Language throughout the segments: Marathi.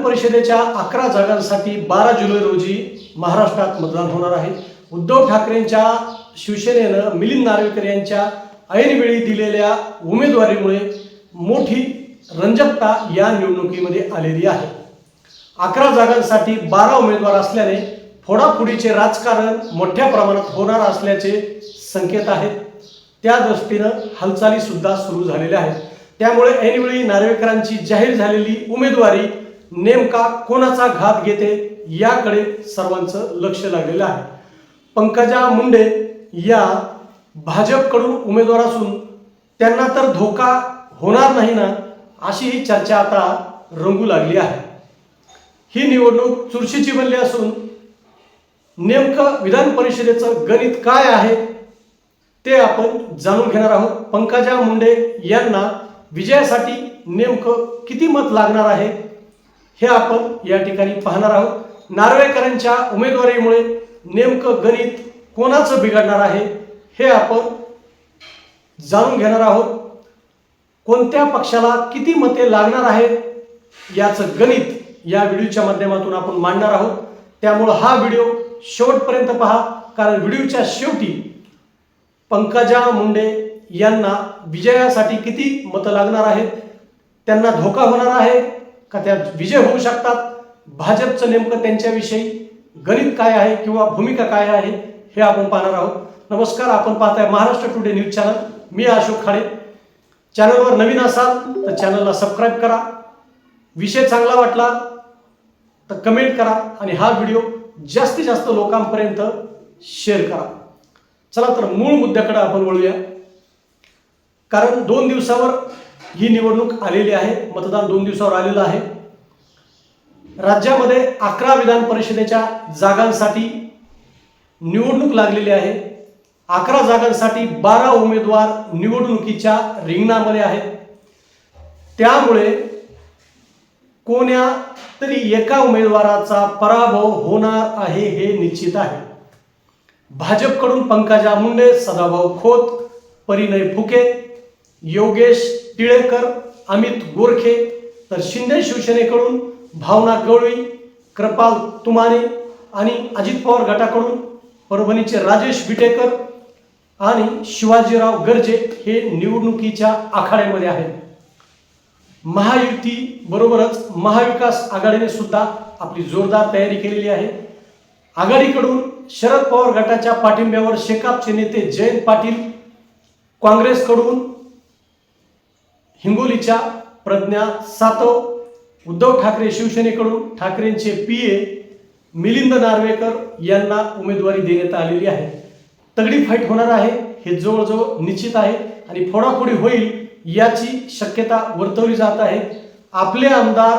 विधान परिषदेच्या अकरा जागांसाठी बारा जुलै रोजी महाराष्ट्रात मतदान होणार आहे. उद्धव ठाकरेंच्या शिवसेनेनं मिलिंद नार्वेकर यांच्या ऐनवेळी दिलेल्या उमेदवारीमुळे मोठी रंजकता या निवडणुकीमध्ये आलेली आहे. अकरा जागांसाठी बारा उमेदवार असल्याने फोडाफोडीचे राजकारण मोठ्या प्रमाणात होणार असल्याचे संकेत आहेत. त्या दृष्टीनं हालचाली सुद्धा सुरू झालेल्या आहेत. त्यामुळे ऐनवेळी नार्वेकरांची जाहीर झालेली उमेदवारी नेमका कोणाचा घात घेते याकडे सर्वांचं लक्ष लागलेलं आहे. पंकजा मुंडे या भाजपकडून उमेदवार असून त्यांना तर धोका होणार नाही ना अशी ही चर्चा आता रंगू लागली आहे. ही निवडणूक चुरशीची बनली असून नेमकं विधान परिषदेचं गणित काय आहे ते आपण जाणून घेणार आहोत. पंकजा मुंडे यांना विजयासाठी नेमकं किती मत लागणार आहे हे आपण या ठिकाणी पाहणार आहोत. नार्वेकरांच्या उमेदवारीमुळे नेमकं गणित कोणाचं बिघडणार आहे हे आपण जाणून घेणार आहोत. कोणत्या पक्षाला किती मते लागणार आहेत याचं गणित या व्हिडिओच्या माध्यमातून आपण मांडणार आहोत. त्यामुळं हा व्हिडिओ शेवटपर्यंत पहा कारण व्हिडिओच्या शेवटी पंकजा मुंडे यांना विजयासाठी किती मतं लागणार आहेत त्यांना धोका होणार आहे का त्या विजय होऊ शकतात? भाजपचं नेमकं त्यांच्याविषयी गणित काय आहे किंवा भूमिका काय आहे हे आपण पाहणार आहोत. नमस्कार आपण पाहताय महाराष्ट्र टुडे न्यूज चॅनल. मी अशोक खाडे. चॅनलवर नवीन असाल तर चॅनलला सबस्क्राईब करा. विषय चांगला वाटला तर कमेंट करा आणि हा व्हिडिओ जास्तीत जास्त लोकांपर्यंत शेअर करा. चला तर मूळ मुद्द्याकडे आपण वळूया. कारण दोन दिवसावर ही निवडणूक आलेली आहे मतदान दोन दिवसावर आलेलं आहे. राज्यामध्ये अकरा विधान परिषदेच्या जागांसाठी निवडणूक लागलेली आहे. अकरा जागांसाठी बारा उमेदवार निवडणुकीच्या रिंगणामध्ये आहेत. त्यामुळे कोण्या तरी एका उमेदवाराचा पराभव होणार आहे हे निश्चित आहे. भाजपकडून पंकजा मुंडे सदाभाऊ खोत परिणय फुके योगेश टिळेकर अमित गोरखे तर शिंदे शिवसेनेकडून भावना गवळी कृपाल तुमाने आणि अजित पवार गटाकडून परभणीचे राजेश विटेकर आणि शिवाजीराव गर्जे हे निवडणुकीच्या आखाड्यामध्ये आहेत. महायुती बरोबरच महाविकास आघाडीने सुद्धा आपली जोरदार तयारी केलेली आहे. आघाडीकडून शरद पवार गटाच्या पाठिंब्यावर शेकापचे नेते जयंत पाटील काँग्रेसकडून हिंगोलीच्या प्रज्ञा सातव उद्धव ठाकरे शिवसेनेकडून ठाकरेंचे पी ए मिलिंद नार्वेकर यांना उमेदवारी देण्यात आलेली आहे. तगडी फाईट होणार आहे हे जवळजवळ निश्चित आहे आणि फोडाफोडी होईल याची शक्यता वर्तवली जात आहे. आपले आमदार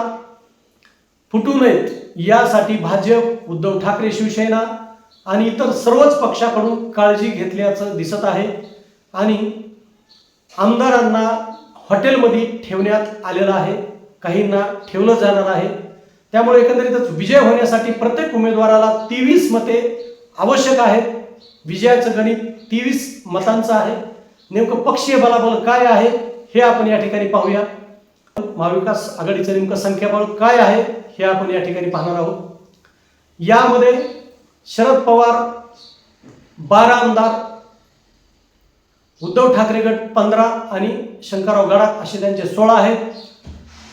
फुटू नयेत यासाठी भाजप उद्धव ठाकरे शिवसेना आणि इतर सर्वच पक्षाकडून काळजी घेतल्याचं दिसत आहे. आणि आमदारांना हॉटेलमध्ये ठेवण्यात आलेलं आहे काहींना ठेवलं जाणार आहे. त्यामुळे एकंदरीतच विजय होण्यासाठी प्रत्येक उमेदवाराला तेवीस मते आवश्यक आहेत. विजयाचं गणित तेवीस मतांचं आहे. नेमकं पक्षीय बलाबल काय आहे हे आपण या ठिकाणी पाहूया. महाविकास आघाडीचं नेमकं संख्याबळ काय आहे हे आपण या ठिकाणी पाहणार आहोत. यामध्ये शरद पवार बारा आमदार उद्धव ठाकरे गट पंधरा आणि शंकरराव गडाख असे त्यांचे सोळा आहेत.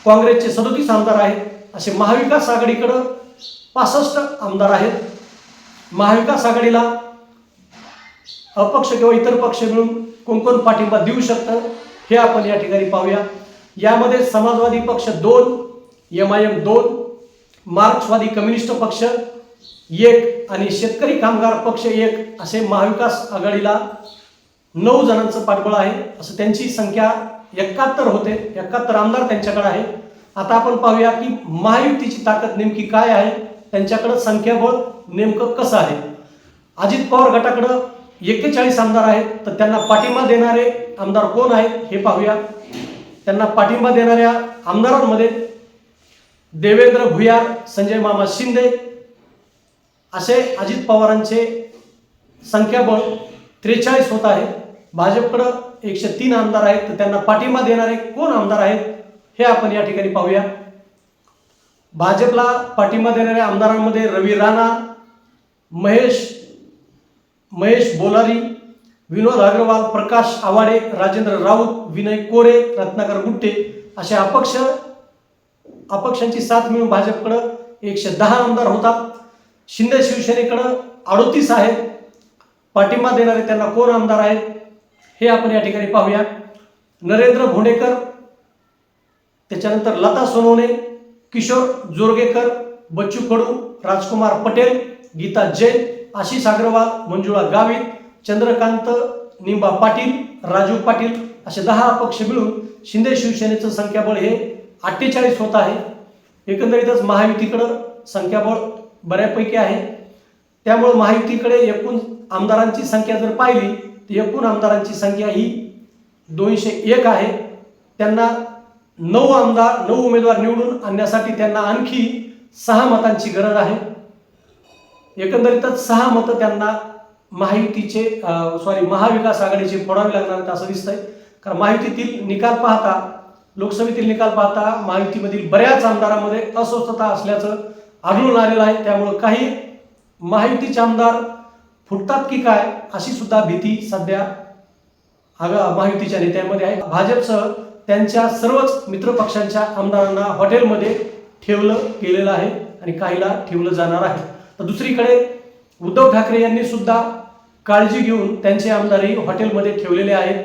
काँग्रेसचे सदोतीस आमदार आहेत. असे महाविकास आघाडीकडं पासष्ट आमदार आहेत. महाविकास आघाडीला अपक्ष किंवा इतर पक्ष मिळून कोणकोण पाठिंबा देऊ शकतं हे आपण या ठिकाणी पाहूया. यामध्ये समाजवादी पक्ष दोन एम आय एम दोन मार्क्सवादी कम्युनिस्ट पक्ष एक आणि शेतकरी कामगार पक्ष एक असे महाविकास आघाडीला नऊ जणांचं पाठबळ आहे. असं त्यांची संख्या एकाहत्तर होते. एकाहत्तर आमदार त्यांच्याकडे आहे आता आपण पाहूया की महायुतीची ताकद नेमकी काय आहे? त्यांच्याकडं संख्याबळ नेमकं कसं आहे? अजित पवार गटाकडं एक्केचाळीस आमदार आहेत. तर त्यांना पाठिंबा देणारे आमदार कोण आहेत? हे पाहूया. त्यांना पाठिंबा देणाऱ्या आमदारांमध्ये देवेंद्र भुयार संजय मामा शिंदे असे अजित पवारांचे संख्याबळ त्रेचाळीस होत आहे. भाजपकडं एकशे तीन आमदार आहेत तर त्यांना पाठिंबा देणारे कोण आमदार आहेत हे आपण या ठिकाणी पाहूया. भाजपला पाठिंबा देणाऱ्या आमदारांमध्ये रवी राणा महेश महेश बोलारी विनोद अग्रवाल प्रकाश आवाडे राजेंद्र राऊत विनय कोरे रत्नाकर गुट्टे असे अपक्ष अपक्षांची साथ मिळून भाजपकडं एकशे दहा आमदार होतात. शिंदे शिवसेनेकडं अडोतीस आहेत. पाठिंबा देणारे त्यांना कोण आमदार आहेत? हे आपण या ठिकाणी पाहूया. नरेंद्र भोंडेकर त्याच्यानंतर लता सोनवणे किशोर जोरगेकर बच्चू कडू राजकुमार पटेल गीता जैन आशिष अग्रवाल मंजुळा गावित चंद्रकांत निंबा पाटील राजू पाटील असे दहा अपक्ष मिळून शिंदे शिवसेनेचं संख्याबळ हे अठ्ठेचाळीस होत आहे. एकंदरीतच महायुतीकडं संख्याबळ बऱ्यापैकी आहे. त्यामुळं महायुतीकडे एकूण आमदारांची संख्या जर पाहिली एकूण आमदारांची संख्या ही दोनशे एक आहे. त्यांना नऊ आमदार नऊ उमेदवार निवडून आणण्यासाठी त्यांना आणखी सहा मतांची गरज आहे. एकंदरीतच सहा मतं त्यांना महायुतीचे सॉरी महाविकास आघाडीचे फोडावे लागणार आहेत असं दिसतंय. कारण महायुतीतील निकाल पाहता लोकसभेतील निकाल पाहता महायुतीमधील बऱ्याच आमदारांमध्ये अस्वस्थता असल्याचं आढळून आलेलं आहे. त्यामुळं काही महायुतीचे आमदार फुटतात की काय अशी सुद्धा भीती सध्या महायुतीच्या नेत्यांमध्ये आहे. भाजपसह त्यांच्या सर्वच मित्रपक्षांच्या आमदारांना हॉटेलमध्ये ठेवलं गेलेलं आहे आणि काहीला ठेवलं जाणार आहे. तर दुसरीकडे उद्धव ठाकरे यांनी सुद्धा काळजी घेऊन त्यांचे आमदारही हॉटेलमध्ये ठेवलेले आहेत.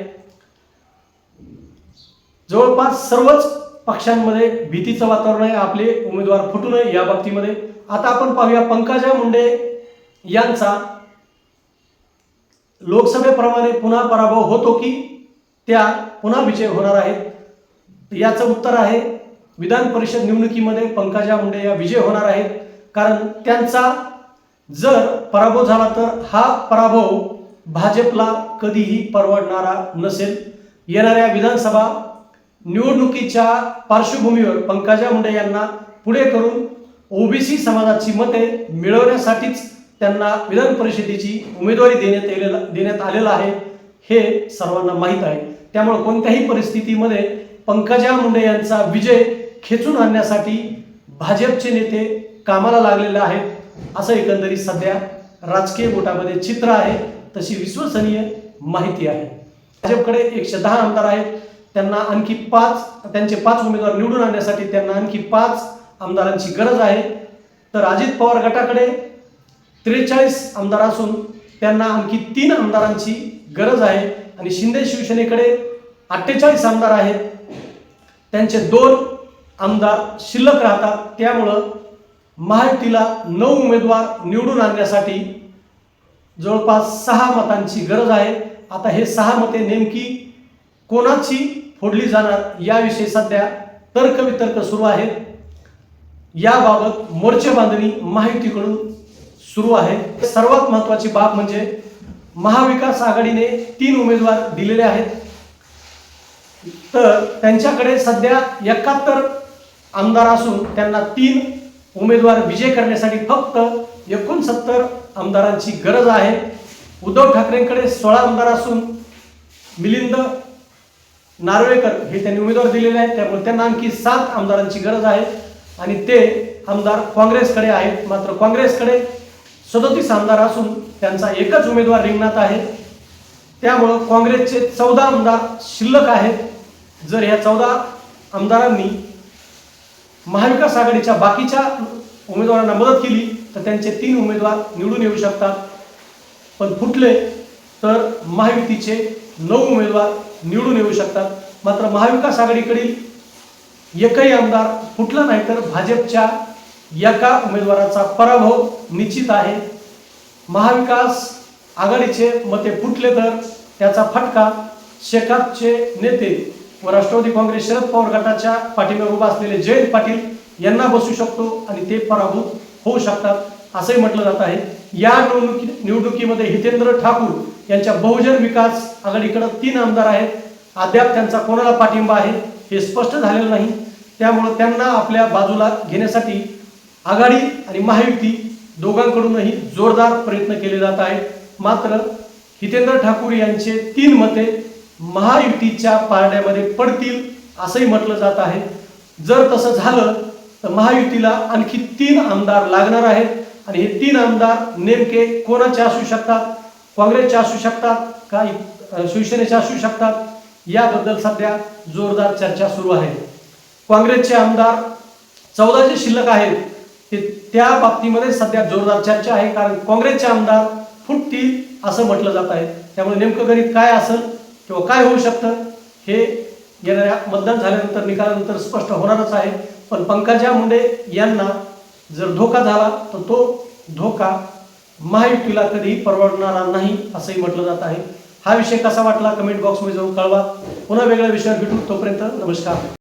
जवळपास सर्वच पक्षांमध्ये भीतीचं वातावरण आहे. आपले उमेदवार फुटू नये या बाबतीमध्ये. आता आपण पाहूया पंकजा मुंडे यांचा लोकसभेप्रमाणे पुन्हा पराभव होतो की त्या पुन्हा विजय होणार आहेत? याचं उत्तर आहे विधान परिषद निवडणुकीमध्ये पंकजा मुंडे या विजय होणार आहेत. कारण त्यांचा जर पराभव झाला तर हा पराभव भाजपला कधीही परवडणारा नसेल. येणाऱ्या विधानसभा निवडणुकीच्या पार्श्वभूमीवर पंकजा मुंडे यांना पुढे करून ओबीसी समाजाची मते मिळवण्यासाठीच त्यांना विधान परिषदेची उमेदवारी देण्यात आलेला देण्यात आलेलं आहे. हे सर्वांना माहीत आहे. त्यामुळे कोणत्याही परिस्थितीमध्ये पंकजा मुंडे यांचा विजय खेचून आणण्यासाठी भाजपचे नेते कामाला लागलेले आहेत. असं एकंदरीत सध्या राजकीय गोटामध्ये चित्र आहे. तशी विश्वसनीय माहिती आहे. भाजपकडे एकशे दहा आमदार आहेत. त्यांना आणखी पाच त्यांचे पाच उमेदवार निवडून आणण्यासाठी त्यांना आणखी पाच आमदारांची गरज आहे. तर अजित पवार गटाकडे त्रेचाळीस आमदार असून त्यांना आणखी तीन आमदारांची गरज आहे. आणि शिंदे शिवसेनेकडे अठ्ठेचाळीस आमदार आहेत. त्यांचे दोन आमदार शिल्लक राहतात. त्यामुळं महायुतीला नऊ उमेदवार निवडून आणण्यासाठी जवळपास सहा मतांची गरज आहे. आता हे सहा मते नेमकी कोणाची फोडली जाणार याविषयी सध्या तर्कवितर्क सुरू आहेत. याबाबत मोर्चे बांधणी महायुतीकडून सुरू आहे. सर्वात महत्वाची बाब म्हणजे महाविकास आघाडीने तीन उमेदवार दिलेले आहेत. तर त्यांच्याकडे सध्या एकाहत्तर आमदार असून त्यांना तीन उमेदवार विजय करण्यासाठी फक्त एकोणसत्तर आमदारांची गरज आहे. उद्धव ठाकरेंकडे सोळा आमदार असून मिलिंद नार्वेकर हे त्यांनी उमेदवार दिलेले आहेत. त्यामुळे त्यांना आणखी सात आमदारांची गरज आहे. आणि ते आमदार काँग्रेसकडे आहेत. मात्र काँग्रेसकडे सदोतीस आमदार असून त्यांचा एकच उमेदवार रिंगणात आहे. त्यामुळं काँग्रेसचे चौदा आमदार शिल्लक आहेत. जर ह्या चौदा आमदारांनी महाविकास आघाडीच्या बाकीच्या उमेदवारांना मदत केली तर त्यांचे तीन उमेदवार निवडून येऊ शकतात. पण फुटले तर महायुतीचे नऊ उमेदवार निवडून येऊ शकतात. मात्र महाविकास आघाडीकडील एकही आमदार फुटला नाही तर भाजपच्या एका उमेदवाराचा पराभव निश्चित आहे. महाविकास आघाडीचे मते फुटले तर त्याचा फटका शेकापचे नेते व राष्ट्रवादी काँग्रेस शरद पवार गटाच्या पाठीवर उभा असलेले जयंत पाटील यांना बसू शकतो आणि ते पराभूत होऊ शकतात असंही म्हटलं जात आहे. या निवडणुकी निवडणुकीमध्ये हितेंद्र ठाकूर यांच्या बहुजन विकास आघाडीकडे तीन आमदार आहेत. अद्याप त्यांचा कोणाला पाठिंबा आहे हे स्पष्ट झालेलं नाही. त्यामुळं त्यांना आपल्या बाजूला घेण्यासाठी आघाडी आणि महायुती दोघांकडूनही जोरदार प्रयत्न केले जात आहेत. मात्र हितेंद्र ठाकूर यांचे तीन मते महायुतीच्या पारड्यामध्ये पडतील असंही म्हटलं जात आहे. जर तसं झालं तर महायुतीला आणखी तीन आमदार लागणार आहेत. आणि हे तीन आमदार नेमके कोणाचे असू शकतात? काँग्रेसचे असू शकतात का शिवसेनेचे असू शकतात? याबद्दल सध्या जोरदार चर्चा सुरू आहे. काँग्रेसचे आमदार चौदा जे शिल्लक आहेत. की त्या बाबतीमध्ये सध्या जोरदार चर्चा आहे कारण काँग्रेसचे आमदार फुटतील असं म्हटलं जात आहे. त्यामुळे नेमकं गणित काय असेल किंवा काय होऊ शकतं हे येणाऱ्या मतदान झाल्यानंतर निकालानंतर स्पष्ट होणारच आहे. पण पंकजा मुंडे यांना जर धोका झाला तर तो धोका महायुतीला कधीही परवडणारा नाही असंही म्हटलं जात आहे. हा विषय कसा वाटला? कमेंट बॉक्समध्ये जाऊन कळवा. पुन्हा वेगळ्या विषयावर भेटू तोपर्यंत नमस्कार.